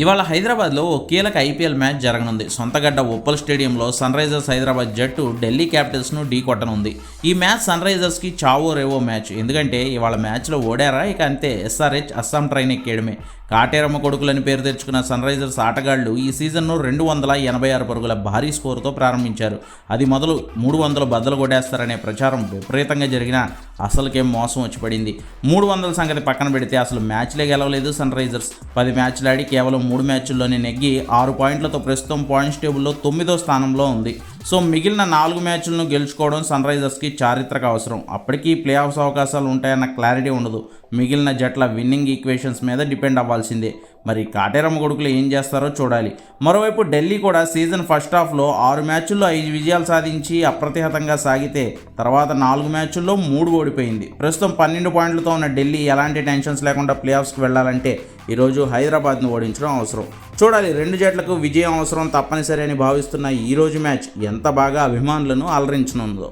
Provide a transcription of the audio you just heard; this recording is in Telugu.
ఇవాళ హైదరాబాద్లో ఓ కీలక ఐపీఎల్ మ్యాచ్ జరగనుంది. సొంతగడ్డ ఉప్పల్ స్టేడియంలో సన్ రైజర్స్ హైదరాబాద్ జట్టు ఢిల్లీ క్యాపిటల్స్ను ఢీ కొట్టనుంది. ఈ మ్యాచ్ సన్ రైజర్స్కి చావో రేవో మ్యాచ్. ఎందుకంటే ఇవాళ మ్యాచ్లో ఓడారా? ఇక అంతే ఎస్ఆర్హెచ్ అస్సాం ట్రైన్ ఎక్కేయడమే. కాటేరమ్మ కొడుకులని పేరు తెచ్చుకున్న సన్ రైజర్స్ ఆటగాళ్ళు ఈ సీజన్ను రెండు వందల ఎనభై ఆరు పరుగుల భారీ స్కోరుతో ప్రారంభించారు. అది మొదలు మూడు వందలు బద్దలు కొట్టేస్తారనే ప్రచారం విపరీతంగా జరిగిన అసలుకేం మోసం వచ్చి పడింది. మూడు వందల సంగతి పక్కన పెడితే అసలు మ్యాచ్లే గెలవలేదు సన్ రైజర్స్. పది మ్యాచ్లు ఆడి కేవలం మూడు మ్యాచ్ల్లోనే నెగ్గి ఆరు పాయింట్లతో ప్రస్తుతం పాయింట్స్ టేబుల్లో తొమ్మిదో స్థానంలో ఉంది. సో మిగిలిన నాలుగు మ్యాచ్లను గెలుచుకోవడం సన్ రైజర్స్కి చారిత్రక అవసరం. అప్పటికీ ప్లే ఆఫ్స్ అవకాశాలు ఉంటాయన్న క్లారిటీ ఉండదు. మిగిలిన జట్ల విన్నింగ్ ఈక్వేషన్స్ మీద డిపెండ్ అవ్వాల్సిందే. మరి కాటేరమ్మ కొడుకులు ఏం చేస్తారో చూడాలి. మరోవైపు ఢిల్లీ కూడా సీజన్ ఫస్ట్ హాఫ్లో ఆరు మ్యాచ్ల్లో ఐదు విజయాలు సాధించి అప్రతిహతంగా సాగితే తర్వాత నాలుగు మ్యాచ్ల్లో మూడు ఓడిపోయింది. ప్రస్తుతం పన్నెండు పాయింట్లతో ఉన్న ఢిల్లీ ఎలాంటి టెన్షన్స్ లేకుండా ప్లే ఆఫ్స్కి వెళ్ళాలంటే ఈరోజు హైదరాబాద్ను ఓడించడం అవసరం చూడాలి రెండు జట్లకు విజయం అవసరం తప్పనిసరి అని భావిస్తున్న ఈరోజు మ్యాచ్ ఎంత బాగా అభిమానులను అలరించనుందో